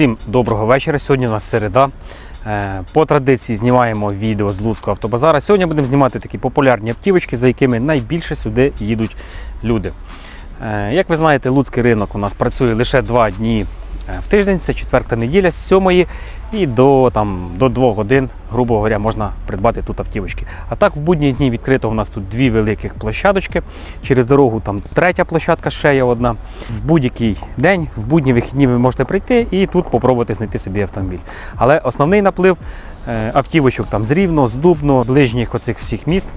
Всім доброго вечора. Сьогодні у нас середа. Е, По традиції знімаємо відео з Луцького автобазара. Сьогодні будемо знімати такі популярні автівочки, за якими найбільше сюди їдуть люди. Е, Як ви знаєте, Луцький ринок у нас працює лише два дні е, в тиждень, це четверта неділя з 7 і до, там, до 2 годин, грубо говоря, можна придбати тут автівочки. А так, в будні дні відкрито у нас тут дві великих площадочки. Через дорогу там третя площадка ще є одна. В будь-який день, в будні вихідні ви можете прийти і тут попробувати знайти собі автомобіль. Але основний наплив е, автівочок там з Рівно, з Дубно, ближніх оцих всіх міст.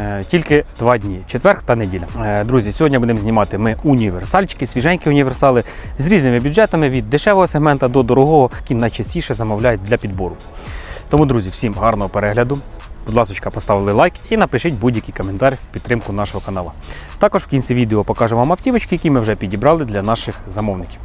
Е, Тільки два дні четвер та неділя. Е, Друзі, сьогодні будемо знімати ми універсальчики, свіженькі універсали з різними бюджетами від дешевого сегмента до дорогого, які найчастіше замовляють для підбору. Тому, друзі, всім гарного перегляду. Будь ласка, поставили лайк і напишіть будь-який коментар в підтримку нашого каналу. Також в кінці відео покажемо вам автівочки, які ми вже підібрали для наших замовників.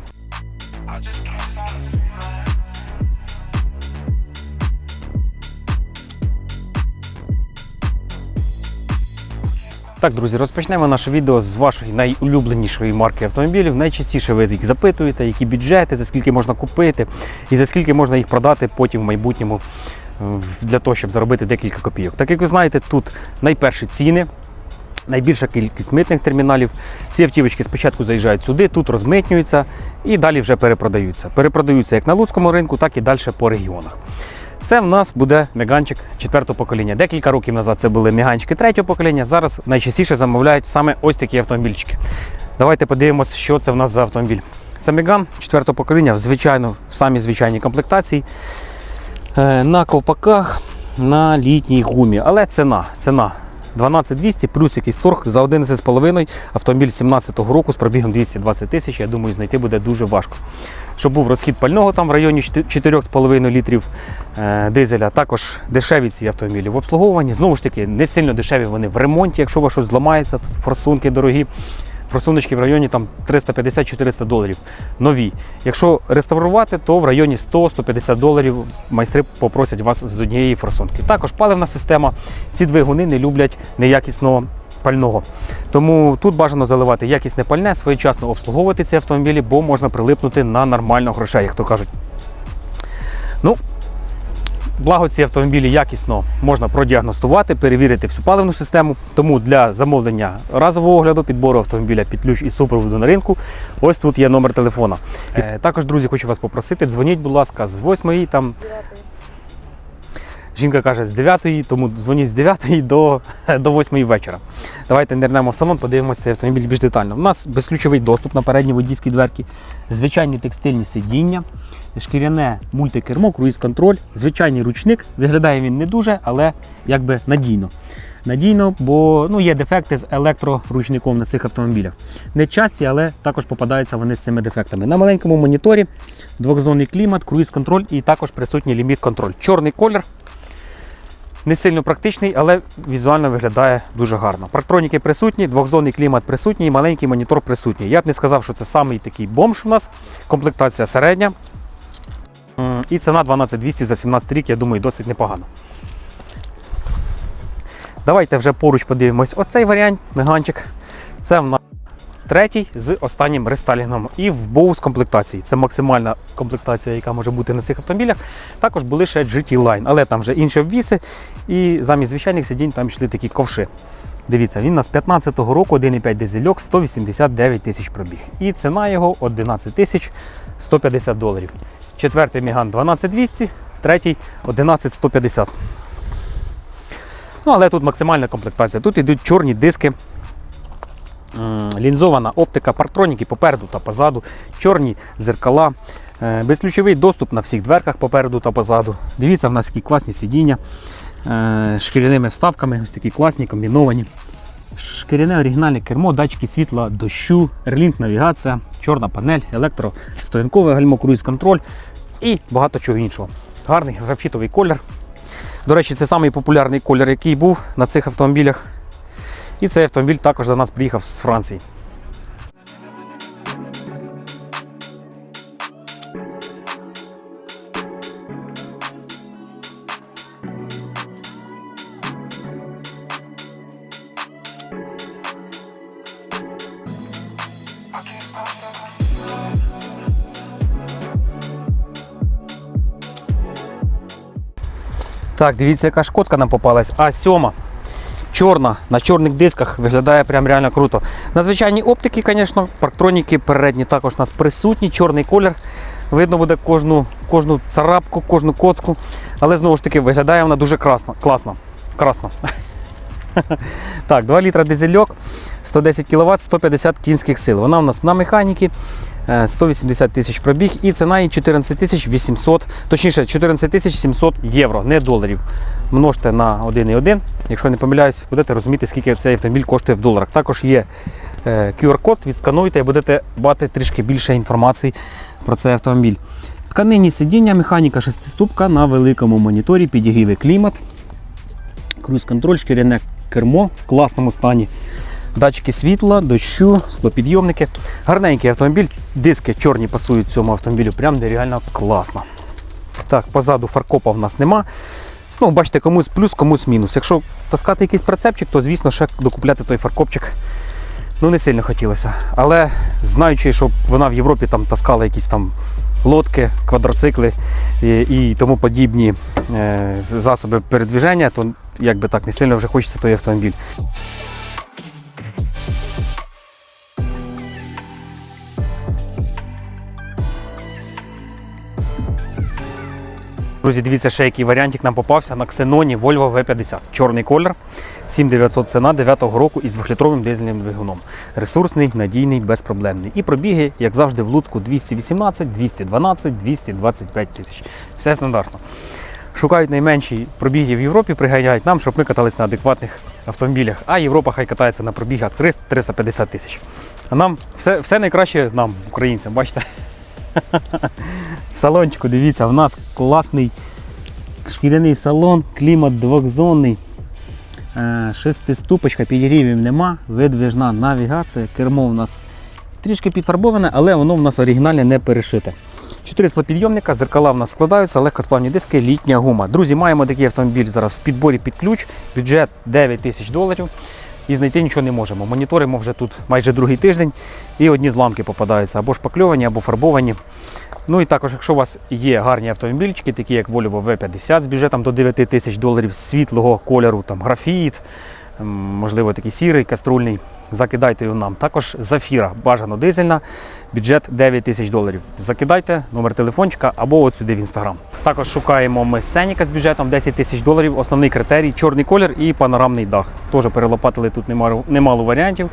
Так, друзі, розпочнемо наше відео з вашої найулюбленішої марки автомобілів. Найчастіше ви їх запитуєте, які бюджети, за скільки можна купити і за скільки можна їх продати потім в майбутньому е, для того, щоб заробити декілька копійок. Так як ви знаєте, тут найперші ціни. Найбільша кількість митних терміналів. Ці автівочки спочатку заїжджають сюди, тут розмитнюються і далі вже перепродаються. Перепродаються як на Луцькому ринку, так і далі по регіонах. Це в нас буде міганчик четвертого покоління. Декілька років назад це були міганчики третього покоління. Зараз найчастіше замовляють саме ось такі автомобільчики. Давайте подивимося, що це в нас за автомобіль. Це Меган четвертого покоління, звичайно, в самій звичайній комплектації. Е, На ковпаках, на літній гумі. Але ціна, ціна 12200 плюс якийсь торг за 11,5 автомобіль 17-го року з пробігом 220 тисяч. Я думаю, знайти буде дуже важко. Щоб був розхід пального там в районі 4,5 літрів е, дизеля. Також дешеві ці автомобілі в обслуговуванні. Знову ж таки, не сильно дешеві вони в ремонті, якщо у вас щось зламається, форсунки дорогі. Форсуночки в районі там 350-400 доларів нові. Якщо реставрувати, то в районі 100-150 доларів майстри попросять вас з однієї форсунки. Також паливна система. Ці двигуни не люблять неякісного пального. Тому тут бажано заливати якісне пальне, своєчасно обслуговувати ці автомобілі, бо можна прилипнути на нормально грошей, як то кажуть. Ну, Благо ці автомобілі якісно можна продіагностувати, перевірити всю паливну систему. Тому для замовлення разового огляду, підбору автомобіля під ключ і супроводу на ринку, ось тут є номер телефона. Е, також, друзі, хочу вас попросити, дзвоніть, будь ласка, з 8 там. Жінка каже з 9, тому дзвоніть з 9 до, до 8 вечора. Давайте нирнемо в салон, подивимося цей автомобіль більш детально. У нас безключовий доступ на передній водійській дверці, звичайні текстильні сидіння, шкіряне мультикермо, круїз-контроль, звичайний ручник. Виглядає він не дуже, але якби надійно. Надійно, бо ну, є дефекти з електроручником на цих автомобілях. Не часті, але також попадаються вони з цими дефектами. На маленькому моніторі двохзонний клімат, круїз-контроль і також присутній ліміт-контроль. Чорний колір. Не сильно практичний, але візуально виглядає дуже гарно. Парктроніки присутні, двохзонний клімат присутній, маленький монітор присутній. Я б не сказав, що це самий такий бомж у нас. Комплектація середня. М, І ціна 12200 за 17 рік, я думаю, досить непогано. Давайте вже поруч подивимось. Оцей варіант, меганчик. Це в нас третій з останнім рестайлінгом і в боус комплектації. Це максимальна комплектація, яка може бути на цих автомобілях. Також були ще GT Line, але там вже інші обвіси. І замість звичайних сидінь там йшли такі ковши. Дивіться, він у нас 15-го року, 1,5 дизельок, 189 тисяч пробіг. І ціна його 11 тисяч 150 доларів. Четвертий Міган 12200, третій 11150. Ну, але тут максимальна комплектація. Тут йдуть чорні диски, лінзована оптика, парктроніки попереду та позаду, чорні зеркала, е, безключовий доступ на всіх дверках попереду та позаду. Дивіться, в нас які класні сидіння шкіряними вставками, ось такі класні, комбіновані. Шкіряне оригінальне кермо, датчики світла, дощу, релінг навігація, чорна панель, електростоянкове гальмо, круїз контроль і багато чого іншого. Гарний графітовий колір. До речі, це самий популярний колір, який був на цих автомобілях. І цей автомобіль також до нас приїхав з Франції. Так, дивіться, яка шкодка нам попалась. А7. Чорна, на чорних дисках виглядає прям реально круто. На звичайній оптики, звісно, парктроніки передні також у нас присутні, чорний колір. Видно буде кожну, кожну царапку, кожну коцку. Але знову ж таки виглядає вона дуже красно. класно. красно. Так, 2 літра дизельок, 110 кВт, 150 кінських сил. Вона у нас на механіки, е, 180 тисяч пробіг і ціна її 14 тисяч 800, точніше 14 тисяч 700 євро, не доларів. Множте на 1,1. Якщо не помиляюсь, будете розуміти, скільки цей автомобіль коштує в доларах. Також є е, QR-код, відскануйте і будете бачити трішки більше інформації про цей автомобіль. Тканинні сидіння, механіка шестиступка на великому моніторі, підігріве клімат, круїз-контроль, шкіряне кермо в класному стані. Датчики світла, дощу, склопідйомники. Гарненький автомобіль, диски чорні пасують цьому автомобілю, прям нереально класно. Так, позаду фаркопа в нас нема. Ну, бачите, комусь плюс, комусь мінус. Якщо таскати якийсь прицепчик, то звісно ще докупляти той фаркопчик ну, не сильно хотілося. Але знаючи, що вона в Європі там таскала якісь там лодки, квадроцикли і, і тому подібні е, засоби передвіження, то якби так не сильно вже хочеться той автомобіль. Друзі, дивіться, ще який варіантик нам попався на Xenon Volvo V50. Чорний колір, 7900 ціна 9-го року із 2-літровим дизельним двигуном. Ресурсний, надійний, безпроблемний. І пробіги, як завжди, в Луцьку 218, 212, 225 тисяч. Все стандартно. Шукають найменші пробіги в Європі, приганяють нам, щоб ми катались на адекватних автомобілях. А Європа хай катається на пробігах 300-350 тисяч. А нам все, все найкраще нам, українцям, бачите? В салончику, дивіться, в нас класний шкіряний салон, клімат двохзонний. Е, Шестиступочка, підігрівів нема, видвижна навігація, кермо у нас трішки підфарбоване, але воно в нас оригінальне не перешите. Чотири склопідйомника, зеркала в нас складаються, легкосплавні диски, літня гума. Друзі, маємо такий автомобіль зараз в підборі під ключ, бюджет 9 тисяч доларів. І знайти нічого не можемо. Моніторимо вже тут майже другий тиждень, і одні зламки попадаються або шпакльовані, або фарбовані. Ну і також, якщо у вас є гарні автомобільчики, такі як Volvo V50 з бюджетом до 9 тисяч доларів світлого кольору, там графіт, можливо, такий сірий, каструльний, закидайте його нам. Також зафіра, бажано дизельна, бюджет 9 тисяч доларів. Закидайте номер телефончика або от сюди в інстаграм. Також шукаємо ми сценіка з бюджетом 10 тисяч доларів. Основний критерій чорний колір і панорамний дах. Теж перелопатили тут немало, немало варіантів.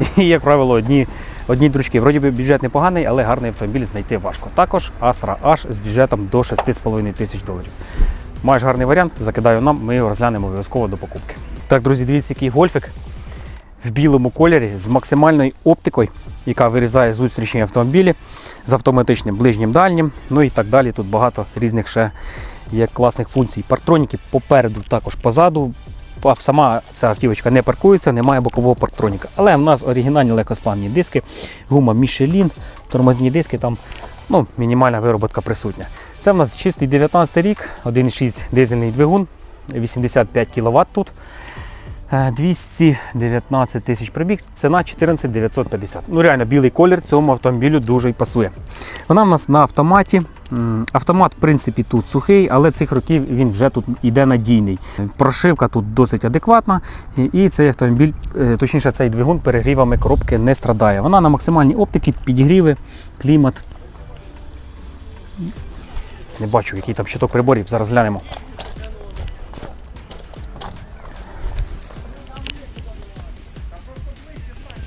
І, як правило, одні, одні дручки. Вроді би бюджет непоганий, але гарний автомобіль знайти важко. Також Astra H з бюджетом до 6,5 тисяч доларів. Маєш гарний варіант, закидаю нам, ми його розглянемо обов'язково до покупки. Так, друзі, дивіться, який гольфик в білому кольорі з максимальною оптикою, яка вирізає зустрічні автомобілі з автоматичним ближнім дальнім. Ну і так далі. Тут багато різних ще є класних функцій. Парктроніки попереду, також позаду. А Сама ця автівочка не паркується, немає бокового парктроніка. Але в нас оригінальні легкосплавні диски, гума Michelin, тормозні диски, там ну, мінімальна вироботка присутня. Це в нас чистий 19 рік, 1,6 дизельний двигун, 85 кВт тут. Е, 219 тисяч пробіг, ціна 14 950. Ну реально білий колір цьому автомобілю дуже й пасує. Вона в нас на автоматі. Автомат, в принципі, тут сухий, але цих років він вже тут іде надійний. Прошивка тут досить адекватна, і- і цей автомобіль, е, точніше, цей двигун перегрівами коробки не страдає. Вона на максимальній оптиці, підігріви, клімат. Не бачу, який там щиток приборів. Зараз глянемо.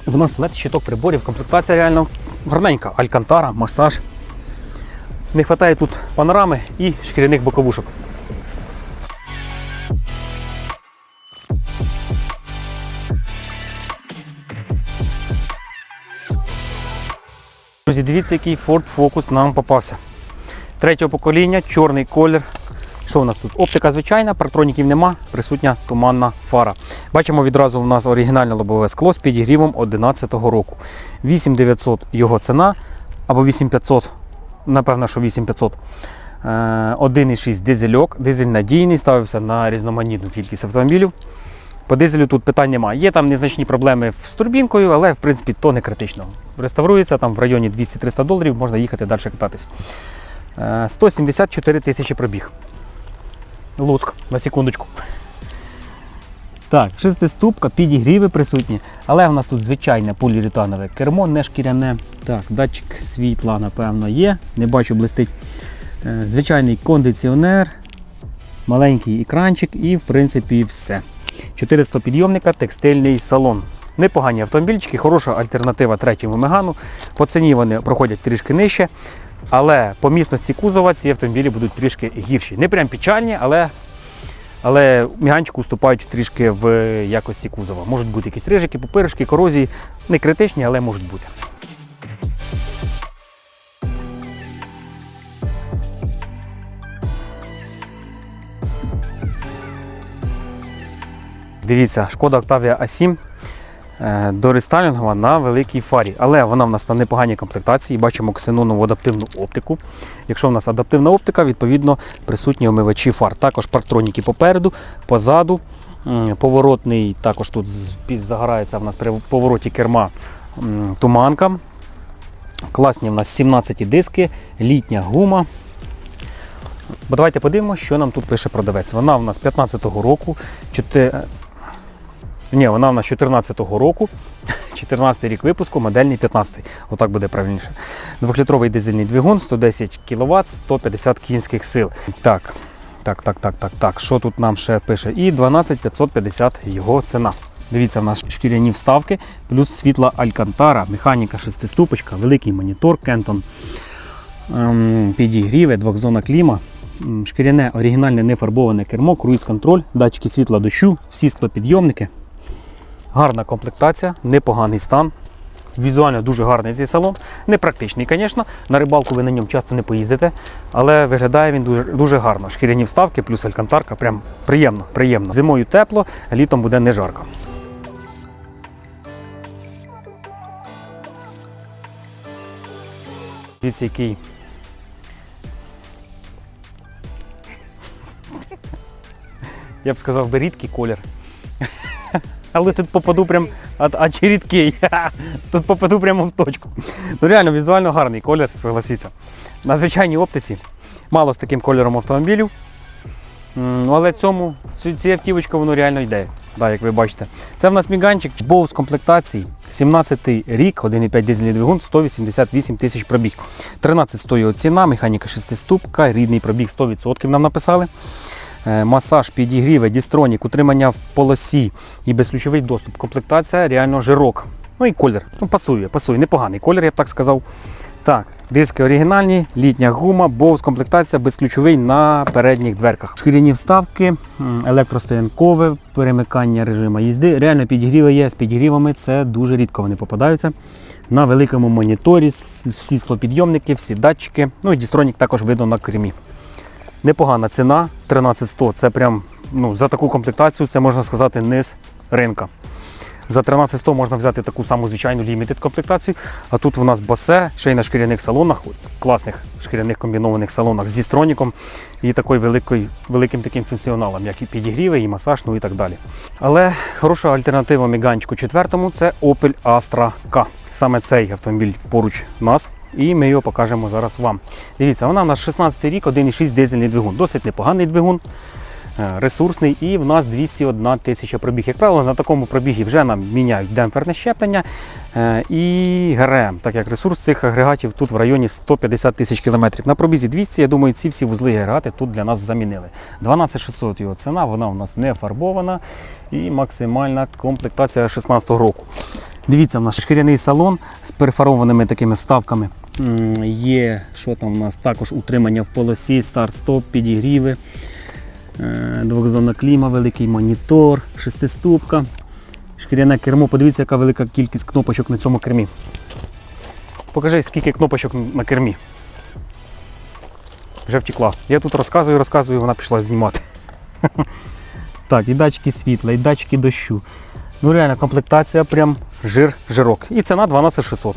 В нас led щиток приборів, комплектація реально гарненька. Алькантара, масаж. Не вистачає тут панорами і шкіряних боковушок. Друзі, дивіться, який Ford Focus нам попався. Третього покоління, чорний колір. Що у нас тут? Оптика звичайна, парктроніків нема, присутня туманна фара. Бачимо відразу у нас оригінальне лобове скло з підігрівом 2011 року. 8900 його ціна, або 8500, напевно, що 8500. Е, 1,6 дизельок, дизель надійний, ставився на різноманітну кількість автомобілів. По дизелю тут питань немає. Є там незначні проблеми з турбінкою, але в принципі то не критично. Реставрується там в районі 200-300 доларів, можна їхати далі кататись. Е, 174 тисячі пробіг. Луцьк, на секундочку. Так, шестиступка, підігріви присутні, але в нас тут звичайне поліуретанове кермо, не шкіряне. Так, датчик світла, напевно, є. Не бачу, блистить. Е, Звичайний кондиціонер, маленький екранчик і, в принципі, все. 400 підйомника, текстильний салон. Непогані автомобільчики, хороша альтернатива третьому мегану. По ціні вони проходять трішки нижче. Але по міцності кузова ці автомобілі будуть трішки гірші. Не прям печальні, але але міганчику уступають трішки в якості кузова. Можуть бути якісь рижики, пупиришки, корозії. Не критичні, але можуть бути. Дивіться, шкода Octavia A7 е, дорестайлінгова на великій фарі. Але вона в нас на непоганій комплектації. Бачимо ксенонову адаптивну оптику. Якщо в нас адаптивна оптика, відповідно присутні омивачі фар. Також парктроніки попереду, позаду. Поворотний, також тут загорається в нас при повороті керма туманка. Класні в нас 17 диски, літня гума. Бо давайте подивимося, що нам тут пише продавець. Вона в нас 15-го року. Ні, вона в нас 14-го року. 14 рік випуску, модельний 15-й. Отак буде правильніше. Двохлітровий дизельний двигун, 110 кВт, 150 кінських сил. Так, так, так, так, так, так. Що тут нам ще пише? І 12550 його ціна. Дивіться, в нас шкіряні вставки, плюс світла Алькантара, механіка шестиступочка, великий монітор Кентон, ем, підігріви, двохзона кліма. Шкіряне оригінальне нефарбоване кермо, круїз-контроль, датчики світла дощу, всі склопідйомники. Гарна комплектація, непоганий стан. Візуально дуже гарний цей салон. Непрактичний, звісно. На рибалку ви на ньому часто не поїздите, але виглядає він дуже, дуже гарно. Шкіряні вставки плюс алькантарка. Прям приємно, приємно. Зимою тепло, літом буде не жарко. Дивіться, який. Я б сказав, би рідкий колір. Але тут попаду прям, чи. Тут попаду прямо в точку. Ну реально візуально гарний колір, согласіться. На звичайній оптиці мало з таким кольором автомобілів. Але цьому, ці автівочка воно реально йде. Да, як ви бачите. Це в нас міганчик Боу з комплектації. 17 рік, 1,5 дизельний двигун, 188 тисяч пробіг. 13 стоїть ціна, механіка 6-ступка, рідний пробіг 100% нам написали. Е, Масаж, підігріви, дістронік, утримання в полосі і безключовий доступ. Комплектація реально жирок. Ну і колір. Ну, пасує, пасує. Непоганий колір, я б так сказав. Так, диски оригінальні, літня гума, боус комплектація безключовий на передніх дверках. Шкіряні вставки, електростоянкове, перемикання режиму їзди. Реально підігріви є з підігрівами, це дуже рідко вони попадаються. На великому моніторі всі склопідйомники, всі датчики. Ну і дістронік також видно на кермі. Непогана ціна 13100. Це прям ну, за таку комплектацію, це можна сказати, низ ринка. За 13100 можна взяти таку саму звичайну лімітед комплектацію. А тут у нас босе, ще й на шкіряних салонах, класних шкіряних комбінованих салонах зі строніком і такою великою, великим таким функціоналом, як і підігріви, і масаж, ну і так далі. Але хороша альтернатива Меганчику четвертому це Opel Astra K. Саме цей автомобіль поруч нас. І ми його покажемо зараз вам. Дивіться, вона у нас 16 рік, 1,6 дизельний двигун. Досить непоганий двигун, е, ресурсний, і в нас 201 тисяча пробіг. Як правило, на такому пробігі вже нам міняють демпферне щеплення е, і ГРМ, так як ресурс цих агрегатів тут в районі 150 тисяч кілометрів. На пробізі 200, я думаю, ці всі вузли і агрегати тут для нас замінили. 12600 його ціна, вона у нас не фарбована і максимальна комплектація 16 року. Дивіться, у нас шкіряний салон з перфорованими такими вставками. Є, що там у нас також утримання в полосі, старт-стоп, підігріви, е, двохзонна кліма, великий монітор, шестиступка, шкіряне кермо. Подивіться, яка велика кількість кнопочок на цьому кермі. Покажи, скільки кнопочок на кермі. Вже втекла. Я тут розказую, розказую, вона пішла знімати. Так, і датчики світла, і датчики дощу. Ну реально, комплектація прям жир, жирок. І ціна 12600.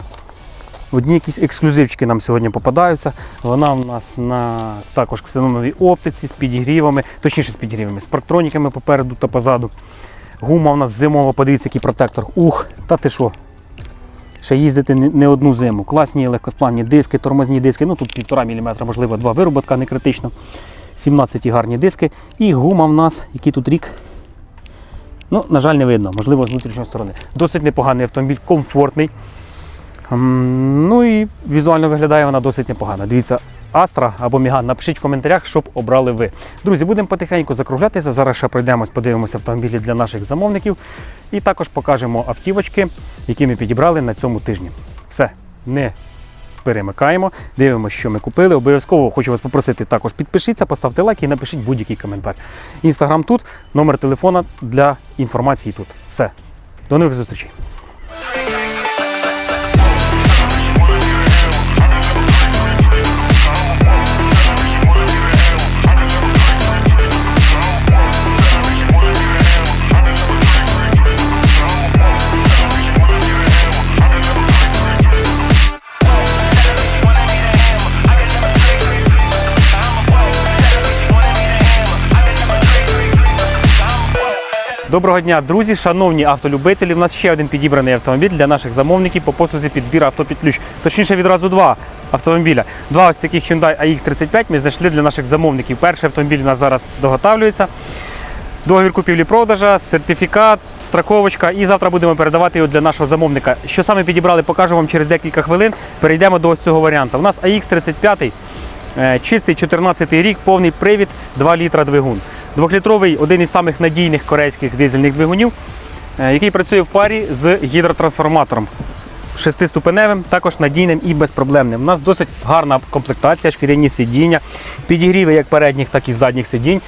Одні якісь ексклюзивчики нам сьогодні попадаються. Вона в нас на також ксеноновій оптиці з підігрівами, точніше з підігрівами, з парктроніками попереду та позаду. Гума в нас зимова, подивіться, який протектор. Ух, та ти що? Ще їздити не одну зиму. Класні легкосплавні диски, тормозні диски. Ну тут 1,5 мм, можливо, два вироботка, не критично. 17 гарні диски. І гума в нас, який тут рік. Ну, на жаль, не видно, можливо, з внутрішньої сторони. Досить непоганий автомобіль, комфортний. М, Ну і візуально виглядає вона досить непогано. Дивіться, Астра або Міган, напишіть в коментарях, щоб обрали ви. Друзі, будемо потихеньку закруглятися. Зараз ще пройдемось, подивимося автомобілі для наших замовників. І також покажемо автівочки, які ми підібрали на цьому тижні. Все, не перемикаємо, дивимося, що ми купили. Обов'язково хочу вас попросити також підпишіться, поставте лайк і напишіть будь-який коментар. Інстаграм тут, номер телефона для інформації тут. Все. До нових зустрічей. Доброго дня, друзі, шановні автолюбителі. У нас ще один підібраний автомобіль для наших замовників по послузі підбір авто під ключ. Точніше, відразу два автомобіля. Два ось таких Hyundai AX35 ми знайшли для наших замовників. Перший автомобіль у нас зараз доготавлюється. Договір купівлі-продажа, сертифікат, страховочка. І завтра будемо передавати його для нашого замовника. Що саме підібрали, покажу вам через декілька хвилин. Перейдемо до ось цього варіанту. У нас AX35. Е, Чистий 14 й рік, повний привід, 2 літра двигун. Двохлітровий один із самих надійних корейських дизельних двигунів, е, який працює в парі з гідротрансформатором. Шестиступеневим, також надійним і безпроблемним. У нас досить гарна комплектація, шкіряні сидіння, підігріви як передніх, так і задніх сидінь,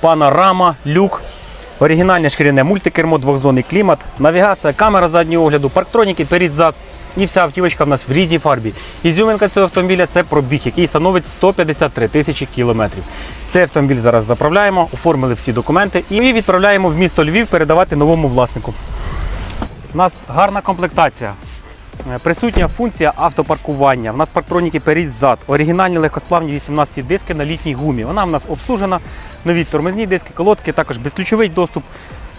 панорама, люк, оригінальне шкіряне мультикермо, двохзонний клімат, навігація, камера заднього огляду, парктроніки, перед зад. І вся автівочка в нас в рідній фарбі. Ізюминка цього автомобіля це пробіг, який становить 153 тисячі кілометрів. Цей автомобіль зараз заправляємо, оформили всі документи і відправляємо в місто Львів передавати новому власнику. У нас гарна комплектація. Е, Присутня функція автопаркування. У нас парктроніки перед зад, оригінальні легкосплавні 18 диски на літній гумі. Вона в нас обслужена, нові тормозні диски, колодки, також безключовий доступ,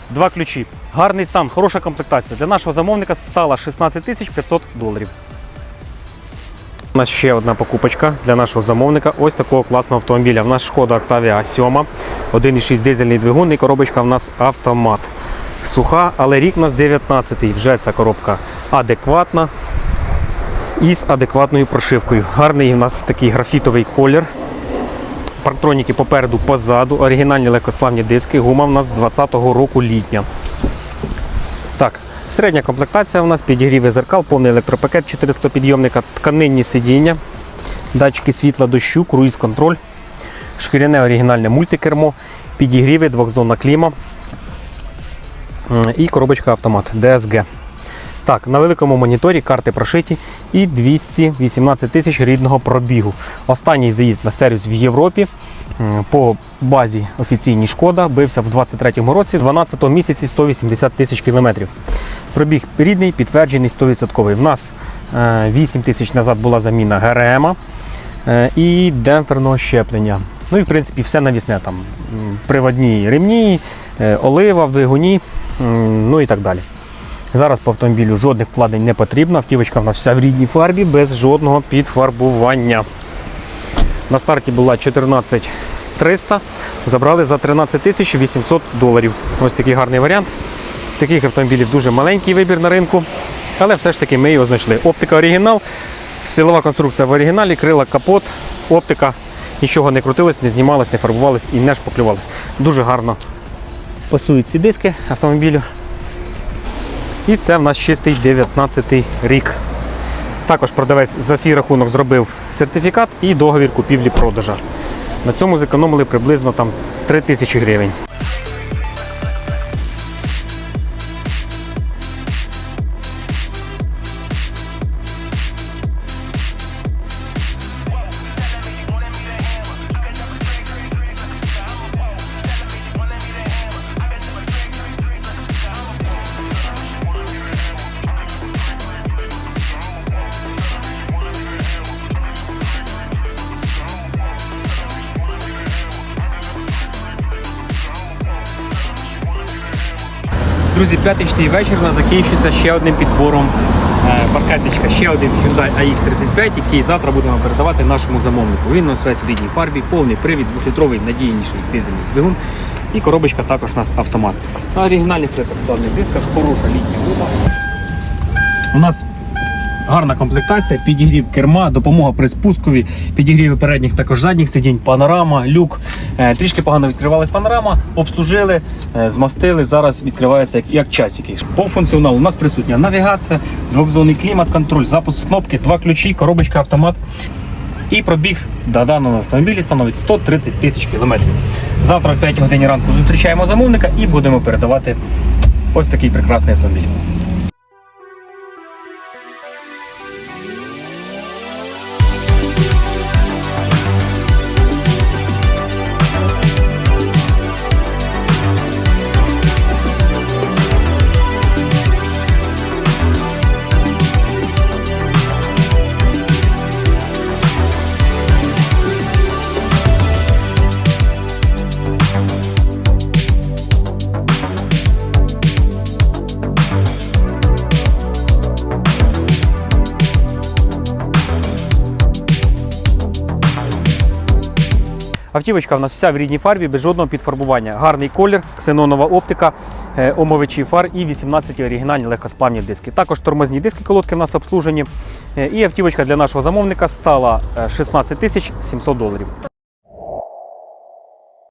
два ключі. Гарний стан, хороша комплектація. Для нашого замовника стала 16 тисяч 500 доларів. У нас ще одна покупочка для нашого замовника. Ось такого класного автомобіля. У нас шкода Octavia 7, 1,6 дизельний двигун і коробочка в нас автомат. Суха, але рік у нас 19-й. Вже ця коробка адекватна і з адекватною прошивкою. Гарний у нас такий графітовий колір. Парктроніки попереду, позаду, оригінальні легкосплавні диски. Гума в нас 20-го року літня. Так, середня комплектація у нас підігріви зеркал, повний електропакет 400 підйомника, тканинні сидіння, датчики світла дощу, круїз-контроль, шкіряне оригінальне мультикермо, підігріви, двохзонна кліма і коробочка автомат DSG. Так, на великому моніторі карти прошиті і 218 тисяч рідного пробігу. Останній заїзд на сервіс в Європі по базі офіційній шкода бився в 23-му році, 12 місяці 180 тисяч кілометрів. Пробіг рідний, підтверджений 100%. В нас е, 8 тисяч назад була заміна ГРМ е, і демпферного щеплення. Ну і в принципі все навісне там. Приводні ремні, е, олива в двигуні, ну і так далі. Зараз по автомобілю жодних вкладень не потрібно. Автівочка в нас вся в рідній фарбі, без жодного підфарбування. На старті була 14300, забрали за 13 тисяч 800 доларів. Ось такий гарний варіант. Таких автомобілів дуже маленький вибір на ринку, але все ж таки ми його знайшли. Оптика оригінал, силова конструкція в оригіналі, крила капот, оптика. Нічого не крутилось, не знімалось, не фарбувалось і не шпаклювалось. Дуже гарно пасують ці диски автомобілю. І це в нас чистий 19 рік. Також продавець за свій рахунок зробив сертифікат і договір купівлі-продажа. На цьому зекономили приблизно там 3 тисячі гривень. Друзі, п'ятничний вечір у нас закінчується ще одним підбором е, паркетничка, ще один Hyundai AX35, який завтра будемо передавати нашому замовнику. Він у нас весь в рідній фарбі, повний привід, двохлітровий надійніший дизельний двигун. І коробочка також у нас автомат. На оригінальних легкосплавних дисках хороша літня губа. У нас гарна комплектація, підігрів керма, допомога при спускові, підігріви передніх також задніх сидінь, панорама, люк. Е, Трішки погано відкривалась панорама, обслужили, е, змастили. Зараз відкривається як, часики. По функціоналу у нас присутня навігація, двохзонний клімат, контроль, запуск кнопки, два ключі, коробочка, автомат. І пробіг на даному автомобілі становить 130 тисяч кілометрів. Завтра в 5 годині ранку зустрічаємо замовника і будемо передавати ось такий прекрасний автомобіль. Автівочка в нас вся в рідній фарбі, без жодного підфарбування. Гарний колір, ксенонова оптика, е, омовичі фар і 18 оригінальні легкосплавні диски. Також тормозні диски колодки в нас обслужені. Е, І автівочка для нашого замовника стала е, 16 тисяч 700 доларів.